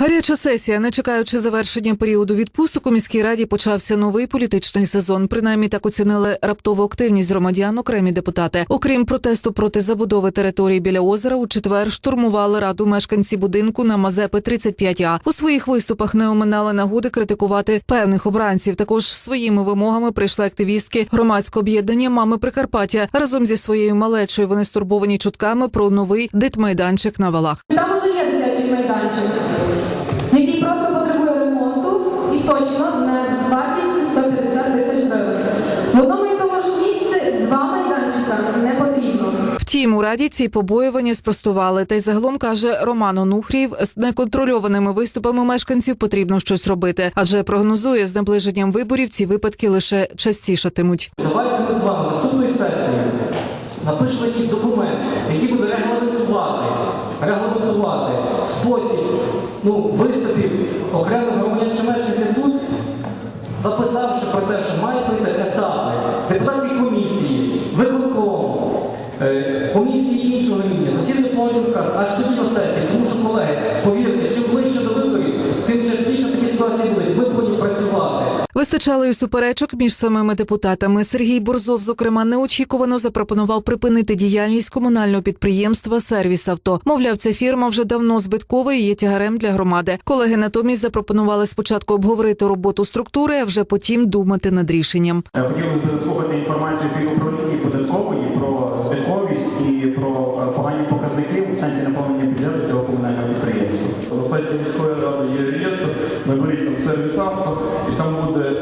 Гаряча сесія, не чекаючи завершення періоду відпусток, у міській раді почався новий політичний сезон. Принаймні так оцінили раптову активність громадян окремі депутати. Окрім протесту проти забудови території біля озера, у четвер штурмували раду мешканці будинку на Мазепи 35А. У своїх виступах не оминали нагоди критикувати певних обранців. Також своїми вимогами прийшли активістки громадського об'єднання Мами Прикарпаття разом зі своєю малечою. Вони стурбовані чутками про новий дитмайданчик на валах. Там уже є дитячий майданчик, який просто потребує ремонту і точно не з вартістю 150 тисяч гривень. В одному і тому ж місці два майданчика не потрібно. Втім, у раді ці побоювання спростували. Та й загалом каже Роман Онуфріїв, з неконтрольованими виступами мешканців потрібно щось робити, адже прогнозує з наближенням виборів ці випадки лише частішатимуть. Давайте ми з вами наступної сесії напишемо якийсь документ, який буде регламентувати, регламентувати спосіб ну, виступів окремих громадян чи мешканців тут, записавши про те, що має пройти етапи депутатської комісії, виконком, е, комісії іншого рівня, засідання рад, аж тоді до сесії. Тому що, колеги, Вистачало і суперечок між самими депутатами. Сергій Борзов, зокрема, неочікувано запропонував припинити діяльність комунального підприємства Сервіс авто. Мовляв, ця фірма вже давно збиткова і є тягарем для громади. Колеги натомість запропонували спочатку обговорити роботу структури, а вже потім думати над рішенням. Е, Хотіли б заслухати інформацію від управління податкової про збитковість і про е, погані показники в сенсі наповнення бюджету цього комунального підприємства. На сайті міської ради є реєстр, наберіть там сервіс авто, і там буде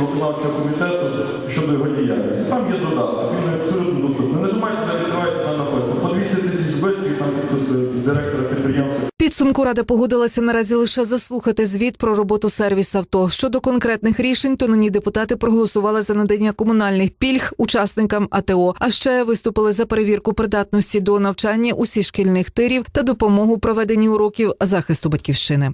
виконавчого комітету щодо його діяльності. Там є додаток, він абсолютно доступний. Нажимаєте, відкриваєте там написано. По 200 тисяч збитків там підписує директора підприємства. Підсумку рада погодилася наразі лише заслухати звіт про роботу сервіс авто. Щодо конкретних рішень, то нині депутати проголосували за надання комунальних пільг учасникам АТО. А ще виступили за перевірку придатності до навчання усіх шкільних тирів та допомогу проведенні уроків захисту батьківщини.